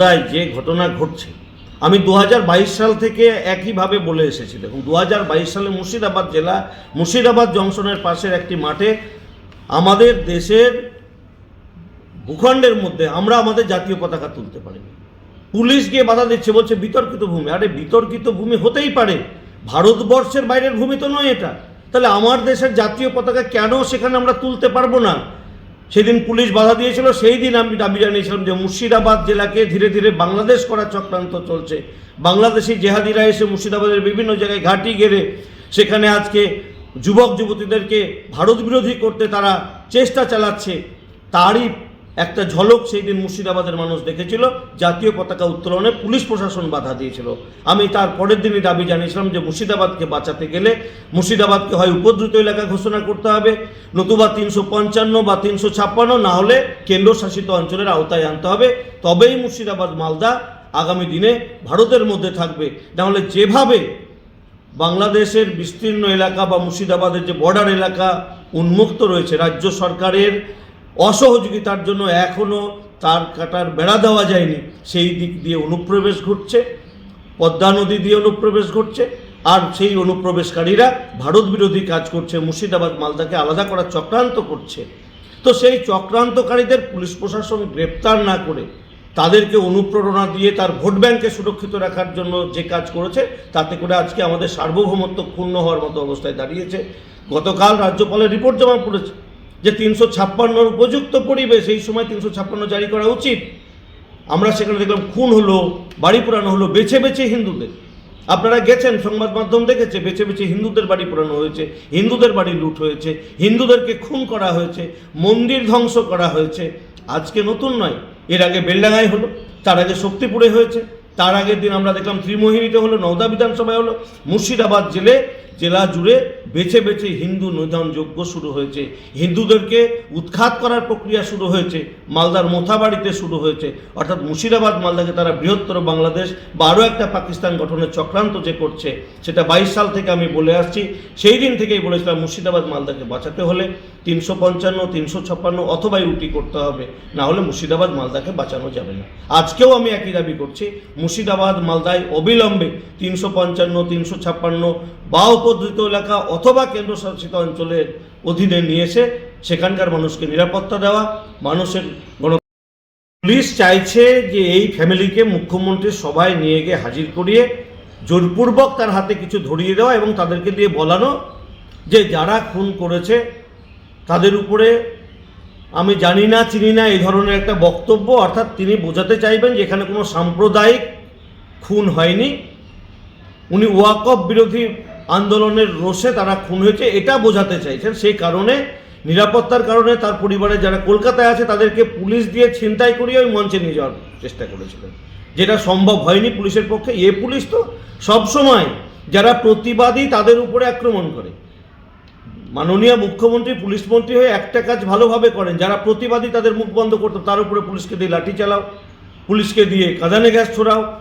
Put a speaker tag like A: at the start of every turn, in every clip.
A: তাই যে ঘটনা ঘটছে, আমি দু হাজার বাইশ সাল থেকে একইভাবে বলে এসেছি। দেখুন দু হাজার বাইশ সালে মুর্শিদাবাদ জেলা, মুর্শিদাবাদ জংশনের পাশের একটি মাঠে আমাদের দেশের ভূখণ্ডের মধ্যে আমরা আমাদের জাতীয় পতাকা তুলতে পারিনি। পুলিশ গিয়ে বাধা দিচ্ছে, বলছে বিতর্কিত ভূমি। আরে, বিতর্কিত ভূমি হতেই পারে। ভারতবর্ষের বাইরের ভূমি তো নয় এটা। তাহলে আমার দেশের জাতীয় পতাকা কেন সেখানে আমরা তুলতে পারব না? সেদিন পুলিশ বাধা দিয়েছিল, সেই দিন আমি দাবি জানিয়েছিলাম যে মুর্শিদাবাদ জেলাকে ধীরে ধীরে বাংলাদেশ করার চক্রান্ত চলছে। বাংলাদেশি জেহাদিরা এসে মুর্শিদাবাদের বিভিন্ন জায়গায় ঘাঁটি গেড়ে সেখানে আজকে যুবক যুবতীদেরকে ভারত বিরোধী করতে তারা চেষ্টা চালাচ্ছে। তারই একটা ঝলক সেই দিন মুর্শিদাবাদের মানুষ দেখেছিল, জাতীয় পতাকা উত্তোলনে পুলিশ প্রশাসন বাধা দিয়েছিল। আমি তার পরের দিনই দাবি জানিয়েছিলাম যে মুর্শিদাবাদকে বাঁচাতে গেলে মুর্শিদাবাদকে হয় উপদ্রুত এলাকা ঘোষণা করতে হবে, নতুবা তিনশো পঞ্চান্ন বা তিনশো ছাপ্পান্ন, না হলে কেন্দ্রশাসিত অঞ্চলের আওতায় আনতে হবে। তবেই মুর্শিদাবাদ, মালদা আগামী দিনে ভারতের মধ্যে থাকবে। নাহলে যেভাবে বাংলাদেশের বিস্তীর্ণ এলাকা বা মুর্শিদাবাদের যে বর্ডার এলাকা উন্মুক্ত রয়েছে, রাজ্য সরকারের অসহযোগিতার জন্য এখনও তার কাটার বেড়া দেওয়া যায়নি। সেই দিক দিয়ে অনুপ্রবেশ ঘটছে, পদ্মা নদী দিয়ে অনুপ্রবেশ ঘটছে, আর সেই অনুপ্রবেশকারীরা ভারত বিরোধী কাজ করছে, মুর্শিদাবাদ মালদাকে আলাদা করার চক্রান্ত করছে। তো সেই চক্রান্তকারীদের পুলিশ প্রশাসন গ্রেপ্তার না করে তাদেরকে অনুপ্রেরণা দিয়ে তার ভোট ব্যাংকে সুরক্ষিত রাখার জন্য যে কাজ করেছে, তাতে করে আজকে আমাদের সার্বভৌমত্ব ক্ষুণ্ণ হওয়ার মতো অবস্থায় দাঁড়িয়েছে। গতকাল রাজ্যপালের রিপোর্ট জমা পড়েছে। যে তিনশো ছাপ্পান্নর উপযুক্ত পরিবেশ এই সময় তিনশো ছাপ্পান্ন জারি করা উচিত। আমরা সেখানে দেখলাম খুন হলো, বাড়ি পোড়ানো হলো, বেছে বেছে হিন্দুদের। আপনারা গেছেন, সংবাদ মাধ্যম দেখেছে, বেছে বেছে হিন্দুদের বাড়ি পোড়ানো হয়েছে, হিন্দুদের বাড়ি লুট হয়েছে, হিন্দুদেরকে খুন করা হয়েছে, মন্দির ধ্বংস করা হয়েছে। আজকে নতুন নয়, এর আগে বেলডাঙ্গায় হলো, তার আগে শক্তিপুরে হয়েছে। তার আগের দিন আমরা দেখলাম ত্রিমোহিনীতে হলো, নওদা বিধানসভায় হলো, মুর্শিদাবাদ জেলে, জেলা জুড়ে বেছে বেছে হিন্দু নিধন যজ্ঞ শুরু হয়েছে। হিন্দুদেরকে উৎখাত করার প্রক্রিয়া শুরু হয়েছে, মালদার মোথাবাড়িতে শুরু হয়েছে। অর্থাৎ মুর্শিদাবাদ, মালদাকে তারা বৃহত্তর বাংলাদেশ বা আরও একটা পাকিস্তান গঠনের চক্রান্ত যে করছে, সেটা বাইশ সাল থেকে আমি বলে আসছি। সেই দিন থেকেই বলেছিলাম মুর্শিদাবাদ, মালদাকে বাঁচাতে হলে তিনশো পঞ্চান্ন, তিনশো ছাপ্পান্ন অথবা ইউটি করতে হবে। না হলে মুর্শিদাবাদ, মালদাকে বাঁচানো যাবে না। আজকেও আমি একই দাবি করছি মুর্শিদাবাদ, মালদায় অবিলম্বে তিনশো পঞ্চান্ন, তিনশো ছাপ্পান্ন বা উপদ্রুত এলাকা অথবা কেন্দ্রশাসিত অঞ্চলের অধীনে নিয়ে এসে সেখানকার মানুষকে নিরাপত্তা দেওয়া, মানুষের গণ পুলিশ চাইছে যে এই ফ্যামিলিকে মুখ্যমন্ত্রীর সভায় নিয়ে গিয়ে হাজির করিয়ে জোরপূর্বক তার হাতে কিছু ধরিয়ে দেওয়া এবং তাদেরকে দিয়ে বলানো যে যারা খুন করেছে তাদের উপরে আমি জানি না, চিনি না, এই ধরনের একটা বক্তব্য, অর্থাৎ তিনি বোঝাতে চাইবেন যে এখানে কোনো সাম্প্রদায়িক খুন হয়নি। উনি ওয়াকফ বিরোধী আন্দোলনের রোষে তারা খুন হয়েছে, এটা বোঝাতে চাইছেন। সেই কারণে, নিরাপত্তার কারণে তার পরিবারে যারা কলকাতায় আছে, তাদেরকে পুলিশ দিয়ে ছিনতাই করিয়ে ওই মঞ্চে নিয়ে যাওয়ার চেষ্টা করেছিলেন। যেটা সম্ভব হয়নি পুলিশের পক্ষে। এ পুলিশ তো সবসময় যারা প্রতিবাদী তাদের উপরে আক্রমণ করে। মাননীয় মুখ্যমন্ত্রী, পুলিশ মন্ত্রী হয়ে একটা কাজ ভালোভাবে করেন। যারা প্রতিবাদী তাদের মুখ বন্ধ করতো, তার উপরে পুলিশকে দিয়ে লাঠি চালাও, পুলিশকে দিয়ে কাঁদানে গ্যাস ছোড়াও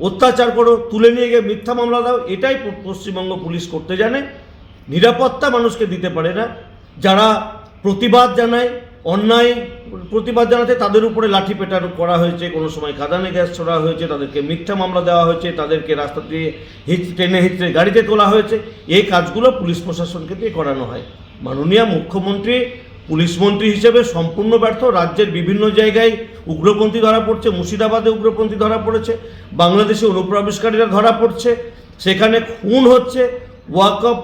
A: অত্যাচার করো, তুলে নিয়ে গিয়ে মিথ্যা মামলা দাও, এটাই পশ্চিমবঙ্গ পুলিশ করতে জানে। নিরাপত্তা মানুষকে দিতে পারে না। যারা প্রতিবাদ জানায়, অন্যায় প্রতিবাদ জানাতে তাদের উপরে লাঠি পেটানো করা হয়েছে, কোনো সময় কাঁদানে গ্যাস ছোড়া হয়েছে, তাদেরকে মিথ্যা মামলা দেওয়া হয়েছে, তাদেরকে রাস্তা দিয়ে হিচ, টেনে হিচড়ে গাড়িতে তোলা হয়েছে। এই কাজগুলো পুলিশ প্রশাসনকে দিয়ে করানো হয়। মাননীয় মুখ্যমন্ত্রী, পুলিশ মন্ত্রী হিসেবে সম্পূর্ণ ব্যর্থ। রাজ্যের বিভিন্ন জায়গায় উগ্রপন্থী ধরা পড়ছে, মুর্শিদাবাদে উগ্রপন্থী ধরা পড়েছে, বাংলাদেশে অনুপ্রবেশকারীরা ধরা পড়ছে, সেখানে খুন হচ্ছে ওয়াকফ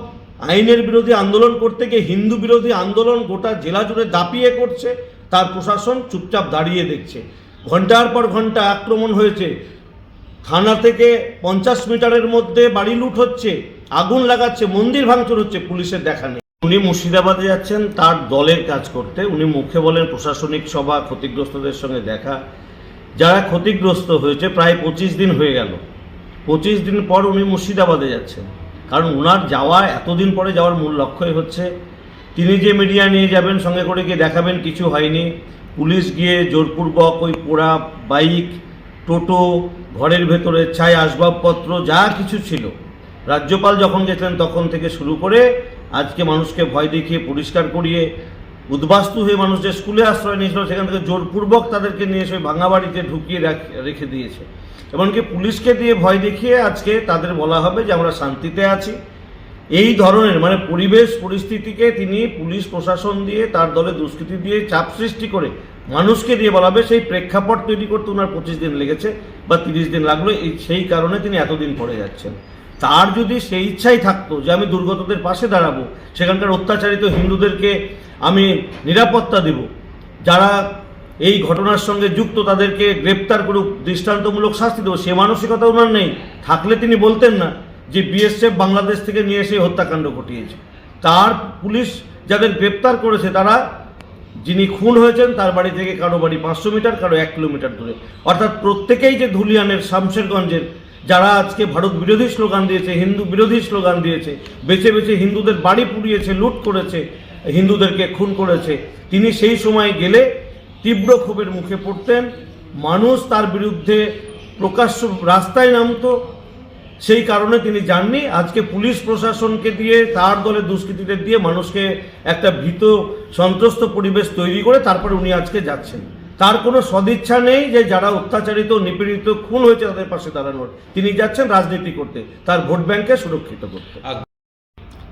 A: আইনের বিরোধী আন্দোলন করতে গিয়ে হিন্দু বিরোধী আন্দোলন গোটা জেলা জুড়ে দাপিয়ে করছে, তার প্রশাসন চুপচাপ দাঁড়িয়ে দেখছে। ঘণ্টার পর ঘণ্টা আক্রমণ হয়েছে, থানা থেকে পঞ্চাশ মিটারের মধ্যে বাড়ি লুট হচ্ছে, আগুন লাগাচ্ছে, মন্দির ভাঙচুর হচ্ছে পুলিশের দেখা নেই। উনি মুর্শিদাবাদে যাচ্ছেন, তার দলের কাজ করতে। উনি মুখে বলেন প্রশাসনিক সভা, ক্ষতিগ্রস্তদের সঙ্গে দেখা। যারা ক্ষতিগ্রস্ত হয়েছে, প্রায় পঁচিশ দিন হয়ে গেল। পঁচিশ দিন পর উনি মুর্শিদাবাদে যাচ্ছেন। কারণ ওনার যাওয়া, এতদিন পরে যাওয়ার মূল লক্ষ্যই হচ্ছে, তিনি যে মিডিয়া নিয়ে যাবেন, সঙ্গে করে গিয়ে দেখাবেন, কিছু হয়নি। পুলিশ গিয়ে জোরপূর্বক ওই পোড়া বাইক, টোটো, ঘরের ভেতরে ছাই, আসবাবপত্র, যা কিছু ছিল, রাজ্যপাল যখন গেছিলেন তখন থেকে শুরু করে আজকে মানুষকে ভয় দেখিয়ে, পরিষ্কার করিয়ে, উদ্বাস্তু হয়ে মানুষ যে স্কুলে আশ্রয় নিয়েছিল, সেখান থেকে জোরপূর্বক তাদেরকে নিয়ে এসে ভাঙা বাড়িতে ঢুকিয়ে রাখ- দিয়েছে। এমনকি পুলিশকে দিয়ে ভয় দেখিয়ে আজকে তাদের বলা হবে যে আমরা শান্তিতে আছি। এই ধরনের মানে পরিবেশ পরিস্থিতিকে তিনি পুলিশ প্রশাসন দিয়ে, তার দলে দুষ্কৃতি দিয়ে চাপ সৃষ্টি করে মানুষকে দিয়ে বলাবে সেই প্রেক্ষাপট তৈরি করতে ওনার পঁচিশ দিন লেগেছে বা তিরিশ দিন লাগল, এই, সেই কারণে তিনি এতদিন পরে যাচ্ছেন। তার যদি সেই ইচ্ছাই থাকতো যে আমি দুর্গতদের পাশে দাঁড়াবো, সেখানকার অত্যাচারিত হিন্দুদেরকে আমি নিরাপত্তা দেব, যারা এই ঘটনার সঙ্গে যুক্ত তাদেরকে গ্রেপ্তার করুক, দৃষ্টান্তমূলক শাস্তি দেবো, সে মানসিকতা ওনার নেই। থাকলে তিনি বলতেন না যে বিএসএফ বাংলাদেশ থেকে নিয়ে এসে হত্যাকাণ্ড ঘটিয়েছে। তার পুলিশ যাদের গ্রেপ্তার করেছে, তারা যিনি খুন হয়েছেন, তার বাড়ি থেকে কারও বাড়ি পাঁচশো মিটার, কারও এক কিলোমিটার দূরে। অর্থাৎ প্রত্যেকেই যে ধুলিয়ানের, শামশেরগঞ্জের যারা আজকে ভারত বিরোধী স্লোগান দিয়েছে, হিন্দু বিরোধী স্লোগান দিয়েছে, বেছে বেছে হিন্দুদের বাড়ি পুড়িয়েছে, লুট করেছে, হিন্দুদেরকে খুন করেছে, তিনি সেই সময় গেলে তীব্র ক্ষোভের মুখে পড়তেন। মানুষ তার বিরুদ্ধে প্রকাশ্য রাস্তায় নামতো। সেই কারণে তিনি যাননি। আজকে পুলিশ প্রশাসনকে দিয়ে, তার দলের দুষ্কৃতীদের দিয়ে মানুষকে একটা ভীত, সন্ত্রস্ত পরিবেশ তৈরি করে তারপরে উনি আজকে যাচ্ছেন। তার কোনো সদিচ্ছা নেই যে যারা অত্যাচারিত নিপীড়িত খুন হয়েছে তাদের পাশে দাঁড়ানোর। তিনি যাচ্ছেন রাজনীতি করতে তার ভোট ব্যাংককে সুরক্ষিত করতে।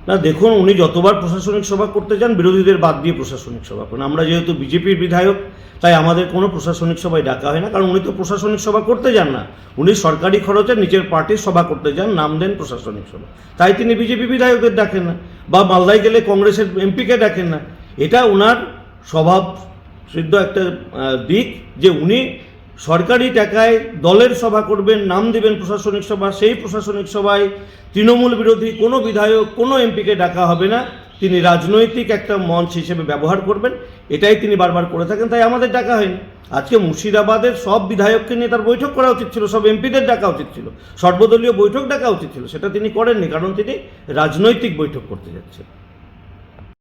A: না দেখুন উনি যতবার প্রশাসনিক সভা করতে যান বিরোধীদের বাদ দিয়ে প্রশাসনিক সভা করেন। আমরা যেহেতু বিজেপির বিধায়ক তাই আমাদের কোনো প্রশাসনিক সভায় ডাকা হয় না কারণ উনি তো প্রশাসনিক সভা করতে যান না। উনি সরকারি খরচে নিজের পার্টির সভা করতে যান নাম দেন প্রশাসনিক সভা। তাই তিনি বিজেপি বিধায়কদের ডাকেন না বা মালদায় গেলে কংগ্রেসের এমপিকে ডাকেন না। এটা ওনার স্বভাব সিদ্ধ একটা দিক যে উনি সরকারি টাকায় দলের সভা করবেন, নাম দেবেন প্রশাসনিক সভা, সেই প্রশাসনিক সভায় তৃণমূল বিরোধী কোনো বিধায়ক, কোনো এমপিকে ডাকা হবে না। তিনি রাজনৈতিক একটা মঞ্চ হিসেবে ব্যবহার করবেন। এটাই তিনি বারবার করে থাকেন, তাই আমাদের ডাকা হয়নি। আজকে মুর্শিদাবাদের সব বিধায়ককে নিয়ে তার বৈঠক করা উচিত ছিল, সব এমপিদের ডাকা উচিত ছিল। সর্বদলীয় বৈঠক ডাকা উচিত ছিল, সেটা তিনি করেননি, কারণ তিনি রাজনৈতিক বৈঠক করতে যাচ্ছেন।